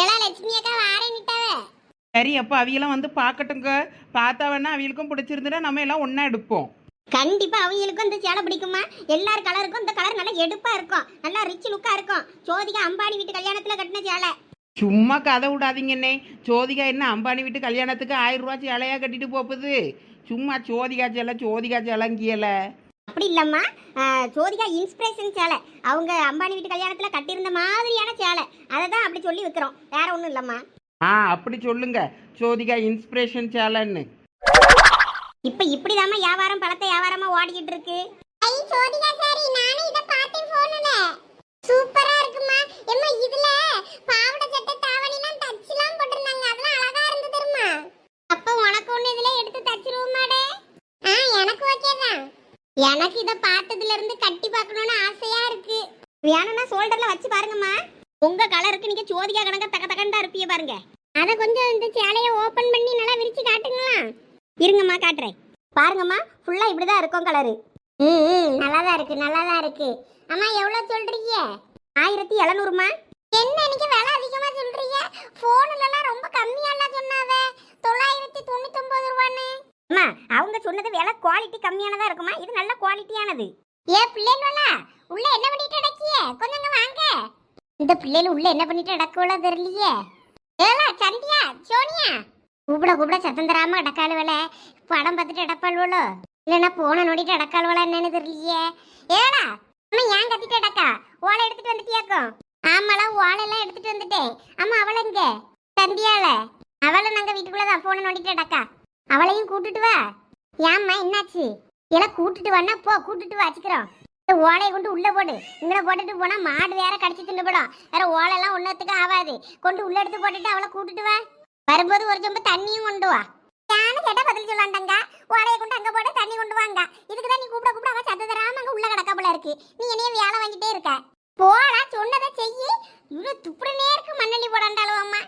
எல்லாம் லட்சுமி அக்கா சரி அப்போ அவியெல்லாம் வந்து பார்க்கட்டுங்க பார்த்தா வேணா அவியலுக்கும் பிடிச்சிருந்துட்டா நம்ம எல்லாம் ஒன்றா எடுப்போம். கண்டிப்பா அவங்களுக்கும் இந்த சேலை பிடிக்குமா? எல்லார் கலருக்கும் இந்த கலர் நல்லா எடுப்பா இருக்கும். நல்லா ரிச் லுக்கா இருக்கும். ஜோதிகா அம்பானி வீட்டு கல்யாணத்துல கட்டின சேலை. சும்மா கதை விடாதீங்கண்ணே. ஜோதிகா என்ன அம்பானி வீட்டு கல்யாணத்துக்கு ஆயிரம் ரூபா சேலையா கட்டிட்டு போகுது? சும்மா ஜோதிகா சேலை ஜோதிகா சேலைங்கியல. அப்படி இல்லம்மா. ஜோதிகா இன்ஸ்பிரேஷன் சேலை. அவங்க அம்பானி வீட்டு கல்யாணத்துல கட்டியிருந்த மாதிரியான சேலை. அதை தான் அப்படி சொல்லி வைக்கிறோம். வேற ஒன்றும் இல்லம்மா. ஆ அப்படி சொல்லுங்க. ஜோதிகா இன்ஸ்பிரேஷன் சேலைன்னு. இப்ப இப்படிதாம்மா வியாபாரம் பழத்தை வியாபாரமா ஓடிக்கிட்டு இருக்கு. ஐ ஜோதிகா சாரி நானே இத பார்த்தேன் போன்ல சூப்பரா இருக்குமா எம்மா இதுல பாவாடை சட்டை தாவணிலாம் தச்சுலாம் போட்டிருந்தாங்க அதெல்லாம் அழகா இருந்து தெரியுமா அப்ப உனக்கு ஒண்ணு இதுல எடுத்து தச்சிருவோமாடே ஆ எனக்கு ஓகே தான் எனக்கு இதை பார்த்ததுல இருந்து கட்டி பார்க்கணும்னு ஆசையா இருக்கு. வேணும்னா ஷோல்டர்ல வச்சு பாருங்கம்மா. உங்க கலருக்கு நீங்க ஜோதிகா கணக்க தக்க தக்கண்டா இருப்பீங்க பாருங்க. அத கொஞ்சம் இந்த சேலைய ஓபன் பண்ணி நல்லா விரிச்சு காட்டுங்களா? இருங்கம்மா காட்டுறேன். பாருங்கம்மா ஃபுல்லா இப்படிதான் இருக்கும் கலரு ம் ம் நல்லா தான் இருக்கு நல்லா தான் இருக்கு. அம்மா எவ்வளவு சொல்றீங்க? ஆயிரத்தி எழுநூறுமா என்ன இன்னைக்கு விலை அதிகமா சொல்றீங்க? போன்லலாம் ரொம்ப கம்மியாலாம் சொன்னாவே. தொள்ளாயிரத்தி தொண்ணூத்தி ஒன்பது ரூபான்னு. அம்மா அவங்க சொன்னது விலை குவாலிட்டி கம்மியானதா இருக்குமா? இது நல்ல குவாலிட்டியானது ஏ பிள்ளைகளா உள்ள என்ன பண்ணிட்டு அடக்கிய கொஞ்சம் இங்க வாங்க. இந்த பிள்ளைகள் உள்ள என்ன பண்ணிட்டு அடக்குவளோ தெரியலையே. ஏலா சந்தியா சோனியா. கூப்பிட கூப்பிட சத்தம் தராம அடக்காளுவல படம் பார்த்துட்டு அடப்பாளுவலோ இல்லைன்னா போன நோடிட்டு அடக்காளுவலா என்னன்னு தெரியலையே. ஏடா அம்மா ஏன் கத்திட்டு அடக்கா ஓலை எடுத்துட்டு வந்துட்டியாக்கும் ஆமாலாம் ஓலையெல்லாம் எடுத்துட்டு வந்துட்டேன். அம்மா அவளை எங்க? சந்தியால. அவளை நாங்க வீட்டுக்குள்ளதான் போன நோண்டிட்டு அடக்கா அவளையும் கூட்டிட்டு வா. ஏம்மா என்னாச்சு? எல்லாம் கூட்டிட்டு வானா போ கூட்டிட்டு வா வச்சுக்கிறோம். ஓலையை கொண்டு உள்ள போடு. இங்கே போட்டுட்டு போனா மாடு வேற கடிச்சு தின்னுபடும். வேற ஓலைலாம் ஒன்னத்துக்கு ஆகாது கொண்டு உள்ள எடுத்து போட்டுட்டு அவளை கூட்டிட்டு வா. வரும்போது ஒரு சொம்பு தண்ணியும் கொண்டு வா. யானு கேட்டா பதில் சொல்லாண்டங்க. ஓலையை கொண்டு அங்க போட தண்ணி கொண்டு வாங்க. இதுக்கு தான் நீ கூப்பிட கூப்பிட அவன் சத்த தராம அங்க உள்ள கிடக்க போல இருக்கு. நீ என்னையும் வேலை வாங்கிட்டே இருக்க. போடா சொன்னதை செய்யி. இவ்வளவு துப்புடனே இருக்கு மண்ணெண்ணி போடாண்டாலும் அம்மா.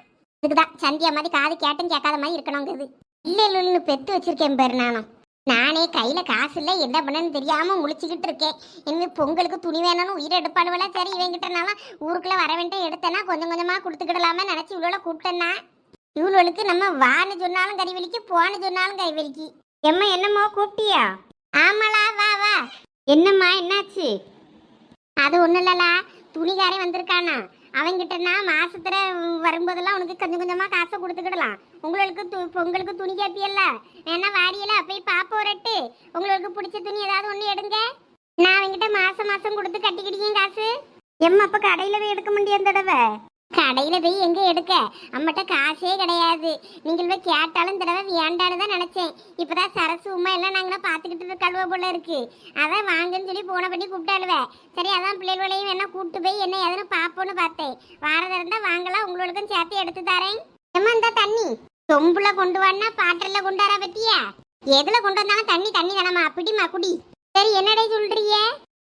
இதுக்குதான் சந்தியா மாதிரி காது கேட்டும் கேட்காத மாதிரி இருக்கணுங்கிறது. இல்லை இல்ல பெத்து வச்சிருக்கேன் பேர் நானும். நானே கையில காசு இல்ல என்ன பண்ணன்னு தெரியாம முழிச்சுக்கிட்டு இருக்கேன். இனிமே பொங்கலுக்கு துணி வேணும்னு உயிர் எடுப்பாடுவல சரி இவங்கிட்டனாலும் ஊருக்குள்ள வர வேண்டிய எடுத்தேன்னா கொஞ்சம் கொஞ்சமா கொடுத்துக்கிடலாமே நினைச்சு இவ்வளோ கூப்பிட்டேன்னா. இவளுக்கு நம்ம வான்னு சொன்னாலும் கைவலிக்கு போன்னு சொன்னாலும் கைவலிக்கு எம்மா என்னம்மா கூப்பிட்டியா? ஆமாளா வா வா. என்னம்மா என்னாச்சு? அது ஒன்றும் இல்லலா. துணிக்காரன் வந்திருக்கானா? அவங்கிட்டனா மாசத்துல வரும்போதெல்லாம் உனக்கு கொஞ்சம் கொஞ்சமா காசை கொடுத்துக்கிடலாம். உங்களுக்கு து- பொங்கலுக்கு துணி கேப்பியல்ல? வேணா வாரியல போய் பாப்போம் ரெட்டு உங்களுக்கு பிடிச்ச துணி ஏதாவது ஒண்ணு எடுங்க. நான் அவங்கிட்ட மாசம் மாசம் கொடுத்து கட்டிக்கிட்டீங்க காசு. எம்மா அப்ப கடையில போய் எடுக்க முடியாது தடவை? கடையில போய் எங்க எடுக்க? அம்மட்ட காசே கிடையாது. நீங்கள் போய் கேட்டாலும் தடவை வேண்டான்னு தான் நினைச்சேன். இப்பதான் சரசு உமா எல்லாம் நாங்க பாத்துக்கிட்டு இருக்கழுவ போல இருக்கு. அதான் வாங்கன்னு சொல்லி போன பண்ணி கூப்பிட்டாளுவே. சரி அதான் பிள்ளைகளையும் வேணா கூப்பிட்டு போய் என்ன எதுன்னு பாப்போன்னு பார்த்தேன். வாரதா இருந்தா வாங்கலாம் உங்களுக்கும் சேர்த்து எடுத்து தரேன். ஏம்மா இந்த தண்ணி? சொம்புல கொண்டு வானா பாட்டில கொண்டு வர பத்தியா? எதுல கொண்டு வந்தாலும் தண்ணி தண்ணி தானம்மா அப்படிமா குடி சரி என்னடே சொல்றீங்க?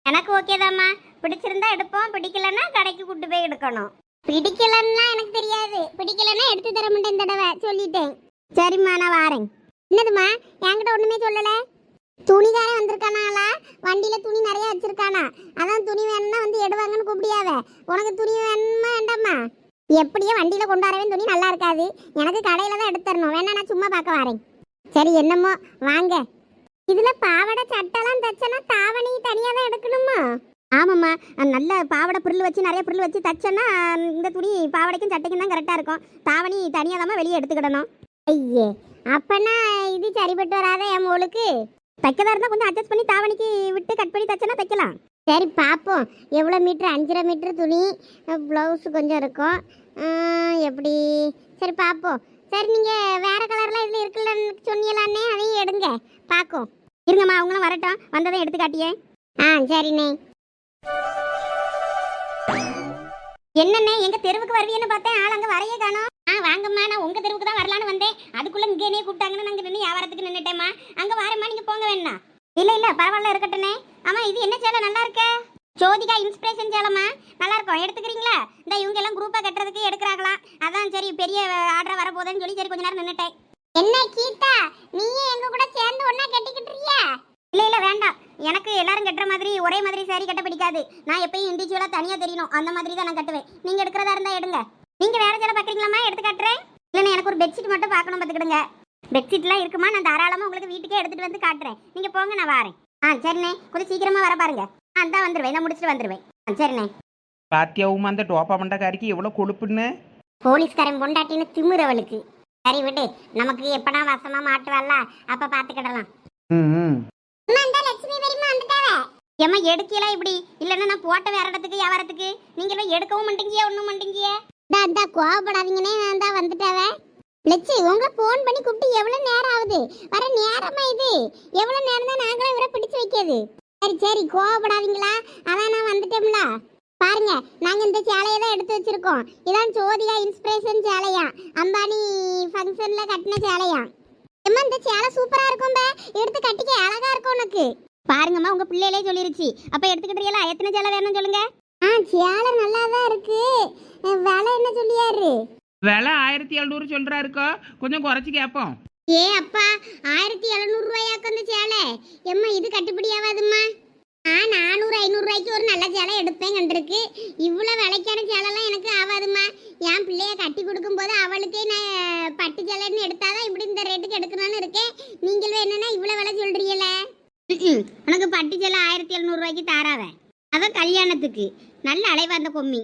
எனக்கு ஓகேதாம்மா பிடிச்சிருந்தா எடுப்போம் பிடிக்கலன்னா கடைக்கு கூட்டு போய் எடுக்கணும். பிடிக்கலன்னா எனக்கு தெரியாது. பிடிக்கலன்னா எடுத்து தர மாட்டேன் இந்த தடவை சொல்லிட்டேன். சரிம்மா நான் வாரேன். என்னதும்மா? என்கிட்ட ஒண்ணுமே சொல்லல. துணிக்காரன் வந்திருக்கானாலா வண்டியில துணி நிறைய வச்சிருக்கானா? அதான் துணி வேணும்னா வந்து எடுவாங்கன்னு கூப்பிடியாவ. உனக்கு துணி வேணுமா வேண்டாமா? எப்படியோ வண்டியில கொண்டு வரவே துணி நல்லா இருக்காது. எனக்கு கடையில தான் எடுத்து தரணும். வேணா நான் சும்மா பார்க்க வரேன். சரி என்னமோ வாங்க. இதுல பாவாடை சட்டெல்லாம் தச்சனா தாவணி தனியா தான் எடுக்கணுமா? ஆமாம்மா. நல்ல பாவாடை புருள் வச்சு நிறைய புருள் வச்சு தச்சேன்னா இந்த துணி பாவாடைக்கும் சட்டைக்கும் தான் கரெக்டாக இருக்கும். தாவணி தனியாக தான் வெளியே எடுத்துக்கிடணும். ஐயே அப்பனா இது சரிப்பட்டு வராத என் மோளுக்கு? தைக்கதா இருந்தால் கொஞ்சம் அட்ஜஸ்ட் பண்ணி தாவணிக்கு விட்டு கட் பண்ணி தச்சேன்னா தைக்கலாம். சரி பார்ப்போம் எவ்வளோ மீட்ரு அஞ்சரை மீட்ரு துணி? ப்ளவுஸ் கொஞ்சம் இருக்கும். எப்படி? சரி பார்ப்போம் சரி நீங்கள் வேற கலர்லாம் இதில் இருக்குல்லன்னு சொன்னீங்களான்னே அதையும் எடுங்க. பார்க்கும் இருங்கம்மா அவங்களும் வரட்டும். வந்ததை எடுத்து காட்டியே. ஆ சரிண்ணே. என்னண்ணே எங்க தெருவுக்கு வருவீன்னு பார்த்தேன். ஆள் அங்க வரையே காணோம். ஆ வாங்கம்மா நான் உங்க தெருவுக்கு தான் வரலான்னு வந்தேன். அதுக்குள்ள இங்கே என்னைய கூப்பிட்டாங்கன்னு நாங்க நின்று வியாபாரத்துக்கு நின்னுட்டேம்மா. அங்க வரமா நீங்க போங்க வேணா. இல்ல இல்ல பரவாயில்ல இருக்கட்டுனே ஆமா இது என்ன சேலை நல்லா இருக்க? ஜோதிகா இன்ஸ்பிரேஷன் சேலமா நல்லா இருக்கும். எடுத்துக்கிறீங்களா? இந்த இவங்க எல்லாம் குரூப்பா கட்டுறதுக்கு எடுக்கிறாங்களாம் அதான் சரி பெரிய ஆர்டர் வரப்போகுதுன்னு சொல்லி சரி கொஞ்ச நேரம் நின்னுட்டேன். என்ன கீதா? நீயே எங்க கூட சேர்ந்து ஒன்னா கட்டிக்கிட்டு இருக்கியா? இல்ல இல்ல வேண்டாம். எனக்கு எல்லாரும் கட்டுற மாதிரி ஒரே மாதிரி saree கட்ட பிடிக்காது. நான் எப்பயும் இண்டிவிஜுவலா தனியா தெரியணும். அந்த மாதிரி தான் நான் கட்டுவேன். நீங்க எடுக்கிறதா இருந்தா எடுங்க. நீங்க வேற சேலை பாக்குறீங்களாமா எடுத்து காட்டுறேன். இல்லைன்னா எனக்கு ஒரு பெட்ஷீட் மட்டும் பார்க்கணும் பார்த்துக்கிடுங்க. பெட்ஷீட்லாம் இருக்குமா? நான் தாராளமா உங்களுக்கு வீட்டுக்கே எடுத்துட்டு வந்து காட்டுறேன். நீங்க போங்க நான் வரேன். ஆ சரிண்ணே. கொஞ்சம் சீக்கிரமா வர பாருங்க. ஆ தான் வந்துருவேன். நான் முடிச்சுட்டு வந்துருவேன். ஆ சரிண்ணே. பாத்தியாவும் அந்த டோப்பா மண்டக்காரிக்கு எவ்வளோ கொழுப்புன்னு? போலீஸ்காரன் பொண்டாட்டின்னு திமிரு அவளுக்கு. சரி விடு. நமக்கு எப்படா வசமா மாட்டுவாள்ல அப்ப பாத்துக்கிடலாம் ம். லட்சுமி ஏமா எடுக்கலாம் இப்படி? இல்லன்னா நான் போட்ட வேற இடத்துக்கு வியாபாரத்துக்கு. நீங்க எல்லாம் எடுக்கவும் மாட்டீங்க ஒண்ணும் மாட்டீங்க டா டா கோவப்படாதீங்கன்னே நான் தான் வந்துட்டாவ. லட்சி உங்களை ஃபோன் பண்ணி கூப்பிட்டு எவ்வளவு நேரம் ஆகுது? வர நேரமா இது? எவ்வளவு நேரம் தான் நாங்களும் இவரை பிடிச்சு வைக்கிறது? சரி சரி கோவப்படாதீங்களா? அதான் நான் வந்துட்டோம்ல. பாருங்க நாங்க இந்த சேலையை தான் எடுத்து வச்சிருக்கோம். இதான் சோதியா இன்ஸ்பிரேஷன் சேலையா? அம்பானி ஃபங்க்ஷன்ல கட்டின சேலையா? அம்மா இந்த சேலை சூப்பரா இருக்கும் பே. எடுத்து கட்டிக்க அழகா இருக்கும் உனக்கு. பாருங்கம்மா உங்க பிள்ளையிலே சொல்லிருச்சு. அப்ப எடுத்துக்கிட்டீங்களா எத்தனை சேலை வேணும்னு சொல்லுங்க. ஆ சேலை நல்லா தான் இருக்கு விலை என்ன சொல்லியாரு? விலை ஆயிரத்தி எழுநூறு சொல்கிறாருக்கோ கொஞ்சம் குறைச்சி கேட்போம் ஏ அப்பா ஆயிரத்தி எழுநூறு ரூபாயாக்கு அந்த சேலை. எம்மா இது கட்டுப்படி நான் நானூறு ஐநூறு ரூபாய்க்கு ஒரு நல்ல சேலை எடுப்பேன் கண்டிருக்கு. இவ்வளோ விலைக்கான சேலைலாம் எனக்கு ஆகாதும்மா என் பிள்ளைய கட்டி கொடுக்கும்போது அவளுக்கே நான் பட்டு சேலைன்னு எடுத்தாதான் இப்படி இந்த ரேட்டுக்கு எடுக்கணும்னு இருக்கேன். நீங்களும் என்னன்னா இவ்வளோ விலை சொல்றீங்களே உனக்கு பட்டு சேலை ஆயிரத்தி எழுநூறுவாய்க்கு தாராவேன் அவன் கல்யாணத்துக்கு. நல்ல அலைவா அந்த கொம்மி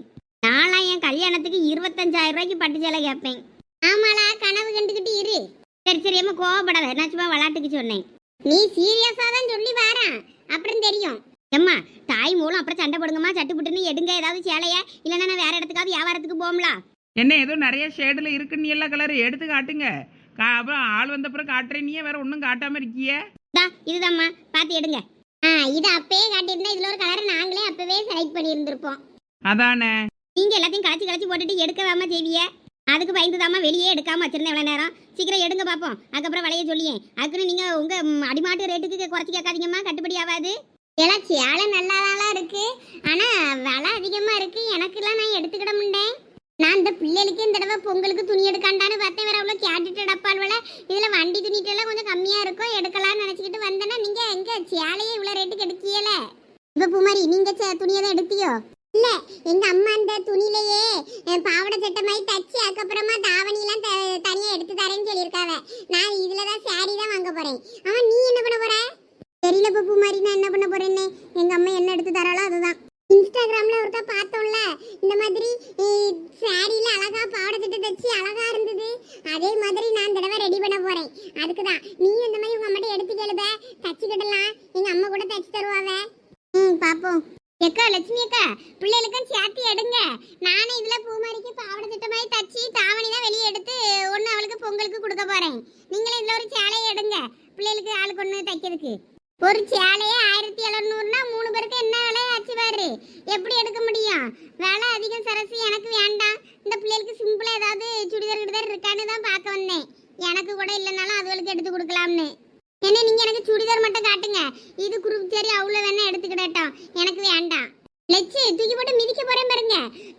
நான்லாம் என் கல்யாணத்துக்கு இருபத்தஞ்சாயிரம் ரூபாய்க்கு பட்டு சேலை கேட்பேன். ஆமாலா கனவு கண்டுக்கிட்டு இரு. சரி சரி அம்மா கோவப்படாத. நான் சும்மா விளாட்டுக்கு சொன்னேன். நீ சீரியஸாக தான் சொல்லி வாரேன் அப்புறம் தெரியும். எம்மா தாய் மூலம் அப்புறம் சண்டை போடுங்கம்மா சட்டு புட்டுன்னு எடுங்க ஏதாவது சேலைய. இல்லைன்னா நான் வேற இடத்துக்காவது வியாபாரத்துக்கு போகல என்ன ஏதோ நிறைய ஷேடில் இருக்குன்னு எல்லா கலர் எடுத்து காட்டுங்க. கா அப்புறம் ஆள் வந்த அப்புறம் காட்டுறேன் நீயே வேற ஒன்றும் காட்டாமல் இருக்கியே? தா இதுதாம்மா பார்த்து எடுங்க. ஆ இது அப்பவே காட்டியிருந்தா இதுல ஒரு கலரை நாங்களே அப்பவே செலக்ட் பண்ணி இருந்திருப்போம் அதானே? நீங்க எல்லாத்தையும் களைச்சி களைச்சி போட்டுட்டு எடுக்கவாம செய்விய? அதுக்கு பயந்துதாம்மா வெளியே எடுக்காம வச்சிருந்தேன் எவ்வளவு நேரம். சீக்கிரம் எடுங்க பார்ப்போம் அதுக்கப்புறம் விலைய சொல்லியேன் அதுக்குன்னு நீங்க உங்க ம், அடிமாட்டு ரேட்டுக்கு குறைச்சி கேட்காதீங்கம்மா கட்டுப்படி ஆகாது. ஏன்னா சேலை நல்லா இருக்கு. ஆனா விலை அதிகமா இருக்கு. எனக்கெல்லாம் நான் எடுத்துக்கிட முடியேன் நான் இந்த பிள்ளைகளுக்கு இந்த தடவை பொங்கலுக்கு துணி எடுக்காண்டான்னு பார்த்தேன். வேற அவ்வளோ கேட்டுட்டு டப்பால்வல இதுல வண்டி துணிட்டு எல்லாம் கொஞ்சம் கம்மியா இருக்கும் எடுக்கலாம்னு நினைச்சுக்கிட்டு வந்தேன்னா நீங்க எங்க சேலையே இவ்வளவு ரேட்டுக்கு எடுக்கியல? இப்ப பூமாரி நீங்க சே- துணியை தான் எடுத்தியோ? இல்ல எங்க அம்மா அந்த துணியிலேயே அஹ், பாவாடை சட்டை மாதிரி தச்சு அதுக்கப்புறமா தாவணி எல்லாம் த- தனியா எடுத்து தரேன்னு சொல்லியிருக்காவ. நான் இதுலதான் சாரி தான் வாங்க போறேன். ஆமா நீ என்ன பண்ண போற? தெரியல பப்பு மாதிரி நான் என்ன பண்ண போறேன்னு? எங்க அம்மா என்ன எடுத்து தராளோ அதுதான். இன்ஸ்டாகிராம்ல ஒருக்கா பார்த்தோம்ல இந்த மாதிரி சாரியில அழகா பாவடை தச்சு அழகா இருந்தது. அதே மாதிரி நான் தடவை ரெடி பண்ண போறேன். அதுக்கு தான் நீ இந்த மாதிரி உங்க அம்மாட்ட எடுத்து கேளுப தச்சுக்கிடலாம். எங்க அம்மா கூட தச்சு தருவாவ. ம் பாப்போம். எக்கா லட்சுமி அக்கா பிள்ளைகளுக்கும் சேர்த்து எடுங்க. நானே இதுல பூமாரிக்கு பாவடை திட்ட மாதிரி தச்சு தாவணி தான் வெளியே எடுத்து ஒன்று அவளுக்கு பொங்கலுக்கு கொடுக்க போறேன். நீங்களும் இதுல ஒரு சேலையை எடுங்க. பிள்ளைகளுக்கு ஆளுக்கு ஒன்று தைக்கிறதுக்கு. ஒரு சேலையே ஆயிரத்தி எழுநூறுனா மூணு பேருக்கு என்ன விலையாச்சு பாரு? எப்படி எடுக்க முடியும்? விலை அதிகம் சரசு எனக்கு வேண்டாம். இந்த பிள்ளைகளுக்கு சிம்பிளாக ஏதாவது சுடிதார் கிடிதார் இருக்கான்னு தான் பார்க்க வந்தேன். எனக்கு கூட இல்லைனாலும் அதுகளுக்கு எடுத்து கொடுக்கலாம்னு. என்ன நீங்கள் எனக்கு சுடிதார் மட்டும் காட்டுங்க. இது குரூப் சரி அவ்வளோ வேணா எடுத்துக்கிடட்டும். எனக்கு வேண்டாம். லட்சு தூக்கி போட்டு மிதிக்க போகிறேன் பாருங்க.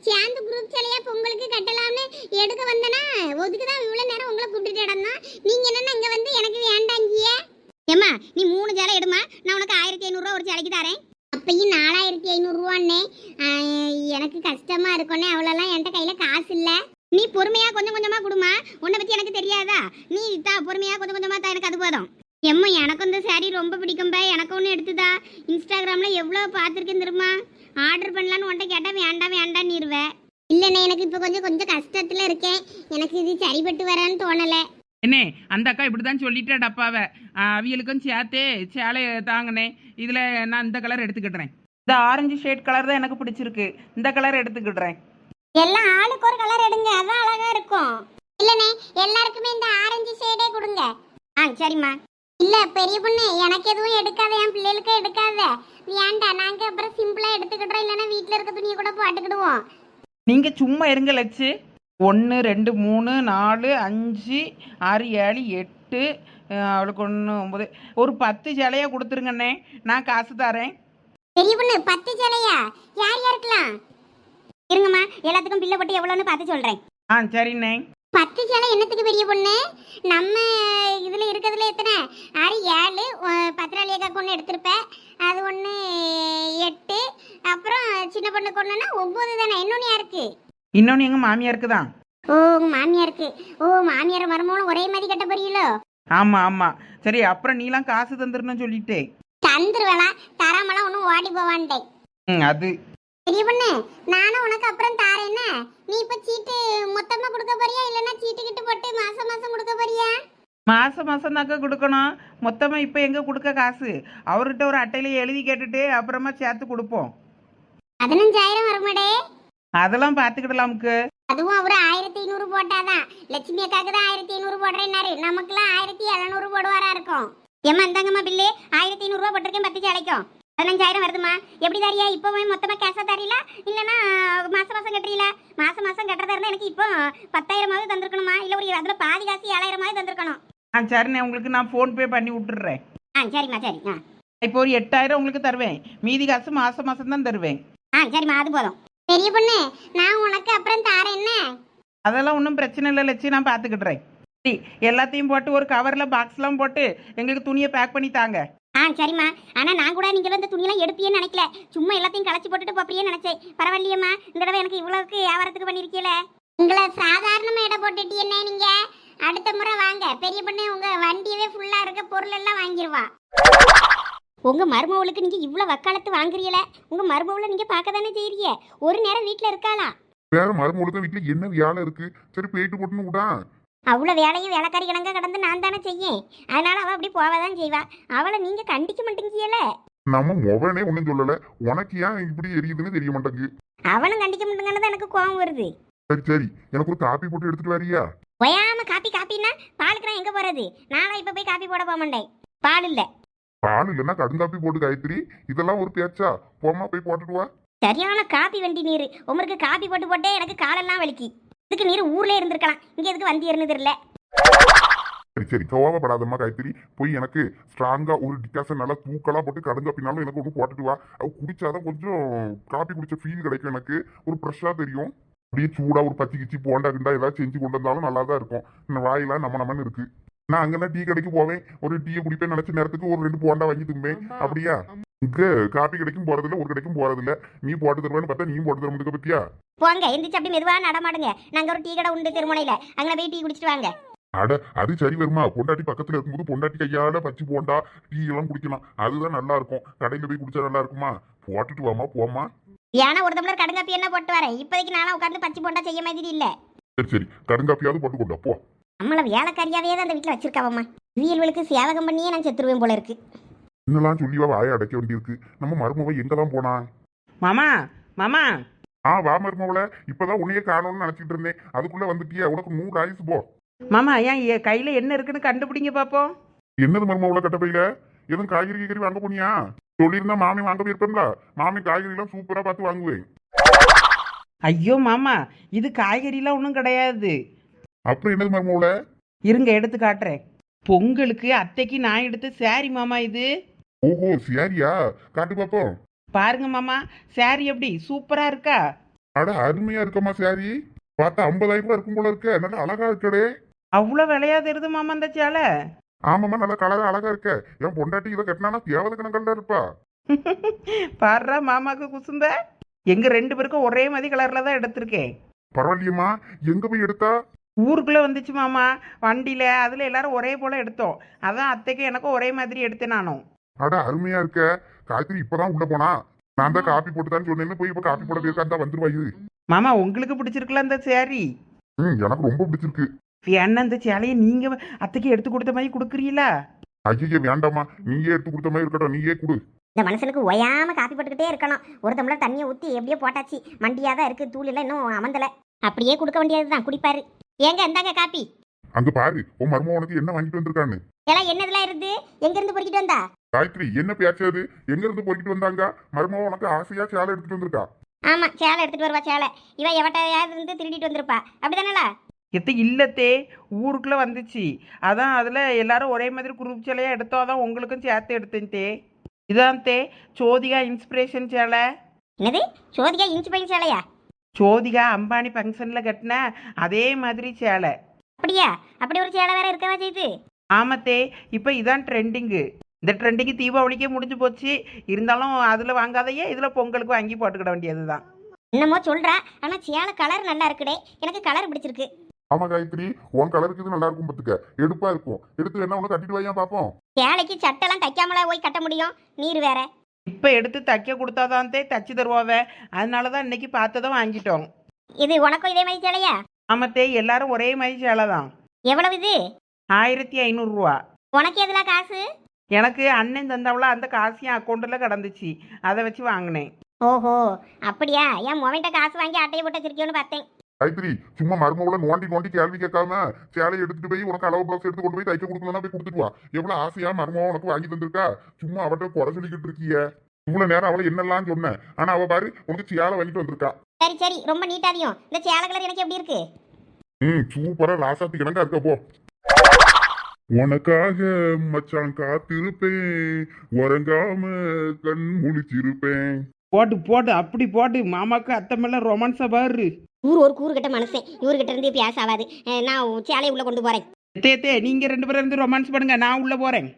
சேர்ந்து குரூப் சேலையாக பொங்கலுக்கு கட்டலாம்னு எடுக்க வந்தேன்னா ஒதுக்கு தான் இவ்வளோ நேரம் உங்களை கூப்பிட்டுட்டு இடம்தான் நீங்கள் என்னன்னா இங்கே வந்து ஏமா நீ மூணு சேலை எடுமா. நான் உனக்கு ஆயிரத்தி ஐநூறுரூவா ஒரு சேலைக்கு தரேன். அப்பயும் நாலாயிரத்தி ஐநூறுரூவான்னே எனக்கு கஷ்டமா இருக்கும்னே அவ்வளோலாம் என்கிட்ட கையில் காசு இல்லை. நீ பொறுமையாக கொஞ்சம் கொஞ்சமா கொடுமா. உன்னை பற்றி எனக்கு தெரியாதா? நீ தா பொறுமையாக கொஞ்சம் கொஞ்சமாக தான் எனக்கு அது போதும். எம்மா எனக்கு இந்த saree ரொம்ப பிடிக்கும்பா எனக்கு ஒன்று எடுத்துதா இன்ஸ்டாகிராமில் எவ்வளோ பார்த்துருக்கேன் தெரியுமா? ஆர்டர் பண்ணலான்னு உன்ட்ட கேட்டால் வேண்டாம் வேண்டாம் நீருவேன் இல்லைண்ணே எனக்கு இப்போ கொஞ்சம் கொஞ்சம் கஷ்டத்தில் இருக்கேன். எனக்கு இது சரிப்பட்டு வரேன்னு தோணலை. என்ன அந்த அக்கா இப்படி தான் சொல்லிட்டா டப்பாவை. அவியலுக்கும் சேர்த்தே சேலை தாங்கனே இதில் நான் இந்த கலர் எடுத்துக்கிடுறேன். இந்த ஆரஞ்சு ஷேட் கலர் தான் எனக்கு பிடிச்சிருக்கு. இந்த கலர் எடுத்துக்கிடுறேன். எல்லாம் ஆளுக்கு ஒரு கலர் எடுங்க அதான் அழகா இருக்கும். இல்லனே எல்லாருக்குமே இந்த ஆரஞ்சு ஷேடே கொடுங்க. ஆ சரிம்மா. இல்ல பெரிய பொண்ணு எனக்கு எதுவும் எடுக்காத என் பிள்ளைகளுக்கு எடுக்காத. வேண்டாம் நாங்க அப்புறம் சிம்பிளா எடுத்துக்கிட்டோம் இல்லைன்னா வீட்ல இருக்க துணியை கூட போட்டுக்கிடுவோம். நீங்கள் சும்மா இருங்க லட்சு. ஒன்று ரெண்டு மூணு நாலு அஞ்சு ஆறு ஏழு எட்டு அவளுக்கு ஒன்று ஒம்பது ஒரு பத்து சேலையாக கொடுத்துருங்கண்ணே நான் காசு தரேன். பெரிய பொண்ணு பத்து சேலையா? யார் யாருக்கலாம் இருங்கம்மா எல்லாத்துக்கும் பில்லை போட்டு எவ்வளோன்னு பார்த்து சொல்றேன். ஆ சரிண்ணே. பத்து சேலை என்னத்துக்கு பெரிய பொண்ணு? நம்ம இதுல இருக்கிறதுல எத்தனை? ஆறு ஏழு ஒ- பத்திராளியக்காக்கு ஒன்று எடுத்திருப்பேன் அது ஒன்று எட்டு. அப்புறம் சின்ன பொண்ணுக்கு ஒன்றுனா ஒம்பது தானே? இன்னொன்று யாருக்கு? இன்னொன்று எங்கள் மாமியாருக்கு தான் ஓ உங்க மாமியாருக்கு. ஓ மாமியார் மருமகளும் ஒரே மாதிரி கட்ட போறீங்களோ? ஆமாம் ஆமாம் சரி அப்புறம் நீலாம் காசு தந்துருன்னு சொல்லிட்டேன் தந்துருவேலாம் தராமலாம் ஒன்றும் ஓடி போவான்ட்டேன் ம் அது. பெரிய பொண்ணு நானும் உனக்கு அப்புறம் தாரேன்னு நீ இப்ப சீட்டு மொத்தமா கொடுக்க போறியா? இல்லைன்னா சீட்டு கிட்டு போட்டு மாசம் மாசம் கொடுக்க போறியா? மாதம் மாதம் தாக்கா கொடுக்கணும். மொத்தமாக இப்போ எங்கே கொடுக்க காசு? அவர்கிட்ட ஒரு அட்டையில எழுதி கேட்டுட்டு அப்புறமா சேர்த்து கொடுப்போம். பதினஞ்சாயிரம் வருமாடே. அதெல்லாம் பார்த்துக்கிடலாமுக்கு. அதுவும் அவரு ஆயிரத்தி ஐநூறு போட்டாதான். லட்சுமி அக்காக்கு தான் ஆயிரத்தி ஐநூறு போடுறேன்னாரு. நமக்குலாம் ஆயிரத்தி எழுநூறு போடுவாரா இருக்கும். ஏம்மா இந்தாங்கம்மா பில்லு. ஆயிரத்தி ஐநூறுரூவா போட்டிருக்கேன் பத்து சேலைக்கும். பதினஞ்சாயிரம் வருதுமா எப்படி தாரியா? இப்போவே மொத்தமாக கேஷா தரீங்களா இல்லைன்னா மாசம் மாசம் கட்டுறீங்களா மாசம் மாசம் கட்டுறதா இருந்தால் எனக்கு இப்போ பத்தாயிரமாவது தந்திருக்கணுமா? இல்லை ஒரு அதில் பாதி காசு ஏழாயிரமாவது தந்திருக்கணும். ஆ சரிண்ணே. உங்களுக்கு நான் ஃபோன்பே பண்ணி விட்டுடுறேன் ஆ சரிம்மா சரி. ஆ. இப்போ ஒரு எட்டாயிரம் உங்களுக்கு தருவேன். மீதி காசு மாதம் மாதம் தான் தருவேன். ஆ சரிம்மா அது போதும். பெரிய பொண்ணு நான் உனக்கு அப்புறம் தாரேன் என்ன? அதெல்லாம் ஒன்றும் பிரச்சனை இல்லை லட்சி நான் பார்த்துக்கிடுறேன் சரி எல்லாத்தையும் போட்டு ஒரு கவரில் பாக்ஸ்லாம் போட்டு எங்களுக்கு துணியை பேக் பண்ணி தாங்க. ஆ சரிம்மா. ஆனா நான் கூட நீங்க வந்து துணியெல்லாம் எடுப்பியேன்னு நினைக்கல. சும்மா எல்லாத்தையும் களைச்சி போட்டுட்டு போப்பியே நினைச்சேன். பரவாயில்லையம்மா. இந்த தடவை எனக்கு இவ்வளவுக்கு வியாபாரத்துக்கு பண்ணிருக்கீல? உங்களை சாதாரணமா இட போட்டுட்டு என்ன நீங்க? அடுத்த முறை வாங்க. பெரிய பொண்ணு உங்க வண்டியவே ஃபுல்லா இருக்க பொருள் எல்லாம் வாங்கிடுவா உங்க மருமவளுக்கு நீங்க இவ்வளவு வக்காலத்து வாங்குறீல உங்க மருமவளை நீங்க பார்க்க தானே செய்றீங்க? ஒரு நேரம் வீட்ல இருக்காளா வேற மருமகளுக்கு வீட்டுல என்ன வேலை இருக்கு? சரி போயிட்டு போட்டுன்னு விடா. அவ்வளோ வேலையும் வேலைக்காரி கணங்க கடந்து நான் தானே செய்யேன். அதனால அவ அப்படி போவதான் செய்வா. அவளை நீங்க கண்டிக்க மாட்டேங்கியல நம்ம முகனே ஒண்ணும் சொல்லல. உனக்கு ஏன் இப்படி எரியுதுன்னு தெரிய மாட்டேங்குது. அவளும் கண்டிக்க மாட்டேங்கன்னு தான் எனக்கு கோவம் வருது. சரி சரி. எனக்கு ஒரு காப்பி போட்டு எடுத்துட்டு வரியா? ஒயாம காப்பி காப்பின்னா பாலுக்கு நான் எங்க போறது? நானும் இப்ப போய் காப்பி போட போக மாட்டேன். பால் இல்ல. பால் இல்லைன்னா கடுங்காப்பி போட்டு காயத்ரி. இதெல்லாம் ஒரு பேச்சா போமா போய் போட்டுட்டு வா. சரியான காப்பி வண்டி நீர். உமருக்கு காப்பி போட்டு போட்டே எனக்கு காலெல்லாம் வலிக்கு. இதுக்கு நீர் ஊர்ல இருந்திருக்கலாம். இங்க எதுக்கு வந்து இருந்தது இல்ல. சரி சரி. கோவப்படாதம்மா காயத்ரி. போய் எனக்கு ஸ்ட்ராங்கா ஒரு டிகாசன் நல்லா தூக்கலா போட்டு கடுங்காப்பினாலும் எனக்கு ஒன்று போட்டுட்டு வா. அது குடிச்சாதான் கொஞ்சம் காப்பி குடிச்ச ஃபீல் கிடைக்கும் எனக்கு. ஒரு ஃப்ரெஷ்ஷா தெரியும். அப்படியே சூடா ஒரு பச்சை கிச்சி போண்டா கிண்டா ஏதாவது செஞ்சு கொண்டு வந்தாலும் நல்லா தான் இருக்கும். இந்த வாயெல்லாம் நம்ம நம்மன்னு இருக்கு. நான் அங்கெல்லாம் டீ கடைக்கு போவேன். ஒரு டீயை குடிப்பேன் நினைச்ச நேரத்துக்கு ஒரு ரெண்டு போண்டா வாங்கி தும்பேன். அப்படியா? இங்க காப்பி கடைக்கும் போறதில்ல ஒரு கடைக்கும் போறதில்ல. நீ போட்டு தருவேன்னு பார்த்தா நீயும் போட்டு தர முடியுது பத்தியா? போங்க எந்திரிச்சு அப்படி மெதுவா நடமாடுங்க. நாங்க ஒரு டீ கடை உண்டு திருமுனையில. அங்கே போய் டீ குடிச்சிட்டு வாங்க. அட அது சரி வருமா? பொண்டாட்டி பக்கத்துல இருக்கும்போது பொண்டாட்டி கையால பச்சி போண்டா டீ எல்லாம் குடிக்கலாம். அதுதான் நல்லா இருக்கும். கடையில போய் குடிச்சா நல்லா இருக்குமா? போட்டுட்டு வாமா போமா ஏன்னா ஒரு டம்ளர் கடுங்காப்பி என்ன போட்டு வரேன்? இப்போதைக்கு நானும் உட்காந்து பச்சை போண்டா செய்ய மாதிரி இல்ல. சரி சரி. கடுங்காப்பியாவது போட்டு கொண்டா போ. நம்மள வேலைக்காரியாவே தான் அந்த வீட்டில் வச்சிருக்காவம்மா. இவியல்களுக்கு சேவகம் பண்ணியே நான் செத்துருவேன் போல இருக்கு. இன்னெல்லாம் சொல்லிவா வாயை அடைக்க வேண்டியிருக்கு நம்ம மருமவ எங்கதான் போனா? மாமா மாமா. ஆ வா மருமவள. இப்பதான் உன்னையே காணோம்னு நினைச்சிட்டு இருந்தேன். அதுக்குள்ள வந்துட்டியா? உனக்கு நூறு ஆயுசு போ. மாமா ஏன் என் கையில் என்ன இருக்குன்னு கண்டுபிடிங்க பார்ப்போம் என்னது மருமவள கட்டப்பையில? எதுவும் காய்கறி கீகறி வாங்க போனியா? சொல்லியிருந்தா மாமி வாங்க போயிருப்பேன்ல. மாமி காய்கறி எல்லாம் சூப்பரா பார்த்து வாங்குவேன். ஐயோ மாமா இது காய்கறிலாம் ஒன்றும் கிடையாது. அப்புறம் என்னது மருமவள இருங்க எடுத்து காட்டுறேன். பொங்கலுக்கு அத்தைக்கு நான் எடுத்த சாரி மாமா இது. ஓஹோ சரியா காட்டு பாப்போம். பாருங்க மாமா சாரி எப்படி? சூப்பரா இருக்கா? அட அருமையா இருக்கம்மா சாரி பார்த்தா ஐம்பதாயிரம் ரூபாய் இருக்கும் போல இருக்க. நல்லா அழகா இருக்கடே. அவ்வளோ விலையா தருது மாமா அந்த சேலை. ஆமாம்மா நல்லா கலரா அழகா இருக்க. என் பொண்டாட்டி இதை கட்டினானா தேவத கணக்கல்ல இருப்பா. பாடுறா மாமாக்கு குசுந்த. எங்க ரெண்டு பேருக்கும் ஒரே மாதிரி கலர்ல தான் எடுத்திருக்கேன். பரவாயில்லையம்மா. எங்க போய் எடுத்தா? ஊருக்குள்ள வந்துச்சு மாமா வண்டியில அதுல எல்லாரும் ஒரே போல எடுத்தோம். அதான் அத்தைக்கு எனக்கும் ஒரே மாதிரி எடுத்தேன் நானும். அட அருமையா இருக்க. காய்கறி இப்பதான் உள்ள போனா? நான் தான் காப்பி போட்டுதான்னு சொன்னேன்னு போய் இப்ப காப்பி போட போயிருக்கா தான் வந்துருவா இது மாமா உங்களுக்கு பிடிச்சிருக்குல்ல அந்த சாரி ம் எனக்கு ரொம்ப பிடிச்சிருக்கு. என்ன அந்த சேலையை நீங்க அத்தைக்கு எடுத்து கொடுத்த மாதிரி கொடுக்குறீங்களா ஐயோ வேண்டாம்மா. நீயே எடுத்து கொடுத்த மாதிரி இருக்கட்டும் நீயே கொடு. இந்த மனுஷனுக்கு ஒயாம காப்பி போட்டுக்கிட்டே இருக்கணும். ஒரு டம்ளர் தண்ணியை ஊற்றி எப்படியோ போட்டாச்சு. மண்டியா தான் இருக்கு தூள் எல்லாம் இன்னும் அமந்தல. அப்படியே கொடுக்க வேண்டியதுதான் குடிப்பாரு. ஏங்க இந்தாங்க காப்பி? அங்க பாரு உன் மருமக உனக்கு என்ன வாங்கிட்டு வந்திருக்கான்னு. எல்லாம் என்னதெல்லாம் இருந்து? எங்க இருந்து பொறுக்கிட்டு வந்தா? காயத்ரி என்ன பேச்சாது எங்க இருந்து போய்கிட்டு வந்தாங்க? மருமக உனக்கு ஆசையா சேலை எடுத்துட்டு வந்திருக்கா? ஆமா சேலை எடுத்துட்டு வருவா சேலை. இவ எவட்டையாவது இருந்து திருடிட்டு வந்திருப்பா. அப்படிதானே எத்த இல்லத்தே ஊருக்குள்ள வந்துச்சு. அதான் அதுல எல்லாரும் ஒரே மாதிரி குரூப் சேலையா எடுத்தோம் அதான் உங்களுக்கும் சேர்த்து எடுத்தேன் தே. இதான் தே சோதிகா இன்ஸ்பிரேஷன் சேலை. என்னது? சோதிகா பையன் சேலையா? சோதிகா அம்பானி ஃபங்க்ஷன்ல கட்டின அதே மாதிரி சேலை. அப்படியா? அப்படி ஒரு சேலை வேற இருக்கவா செய்து ஆமத்தே இப்போ இதான் ட்ரெண்டிங்கு இந்த ட்ரெண்டிங்கு தீபாவளிக்கே முடிஞ்சு போச்சு. இருந்தாலும் அதில் வாங்காதையே இதில் பொங்கலுக்கு வாங்கி போட்டுக்கிட வேண்டியது தான் என்னமோ சொல்றா. ஆனா சேலை கலர் நல்லா இருக்குடே. எனக்கு கலர் பிடிச்சிருக்கு. ஆமா காயத்ரி உன் கலருக்கு இது நல்லா இருக்கும் பத்துக்க. எடுப்பா இருக்கும். எடுத்து என்ன ஒண்ணு கட்டிட்டு வையா பாப்போம். சேலைக்கு சட்டெல்லாம் தைக்காமலா போய் கட்ட முடியும்? நீர் வேற. இப்போ எடுத்து தைக்க கொடுத்தாதான் தே தச்சு தருவாவே. அதனால தான் இன்னைக்கு பார்த்ததை வாங்கிட்டோம். இது உனக்கும் இதே மாதிரி சேலையா? ஆமத்தே எல்லாரும் ஒரே மாதிரி சேலை தான். எவ்வளவு இது? ஆயிரத்தி ஐநூறுரூவா உனக்கு எதுல காசு? எனக்கு அண்ணன் தந்தவள அந்த காசு என் அக்கௌண்ட்டில் கிடந்துச்சு. அதை வச்சு வாங்கினேன். ஓஹோ அப்படியா? என் மொபைல்கிட்ட காசு வாங்கி அட்டையை போட்டு வச்சிருக்கியோன்னு பார்த்தேன். காயத்ரி சும்மா மருமகளை நோண்டி நோண்டி கேள்வி கேட்காம சேலையை எடுத்துட்டு போய் உனக்கு அளவு பிளவுஸ் எடுத்து கொண்டு போய் தைக்க கொடுக்கணும்னா போய் கொடுத்துட்டு வா. எவ்வளவு ஆசையா மருமகம் உனக்கு வாங்கி தந்திருக்கா? சும்மா அவட்ட குறை சொல்லிக்கிட்டு இருக்கிய. இவ்வளவு நேரம் அவளை என்னெல்லாம் சொன்னேன் ஆனா அவ பாரு உனக்கு சேலை வாங்கிட்டு வந்திருக்கா. சரி சரி ரொம்ப நீட்டாதியும் இந்த சேலை கலர் எனக்கு எப்படி இருக்கு? ம் சூப்பரா ராசாத்தி கணக்கா இருக்க போ. உனக்காக மச்சான் காத்திருப்பேன். உறங்காம கண் முழிச்சிருப்பேன். போட்டு போட்டு அப்படி போட்டு மாமாக்கு அத்தை மேல ரொமான்ஸை பாரு. ஊர் ஒரு கூறுகிட்ட மனுஷன் இவர்கிட்ட இருந்து பேச ஆகாது நான் சேலையை உள்ள கொண்டு போறேன். தே தே ரெண்டு பேரும் இருந்து ரொமான்ஸ் பண்ணுங்க. நான் உள்ள போறேன்.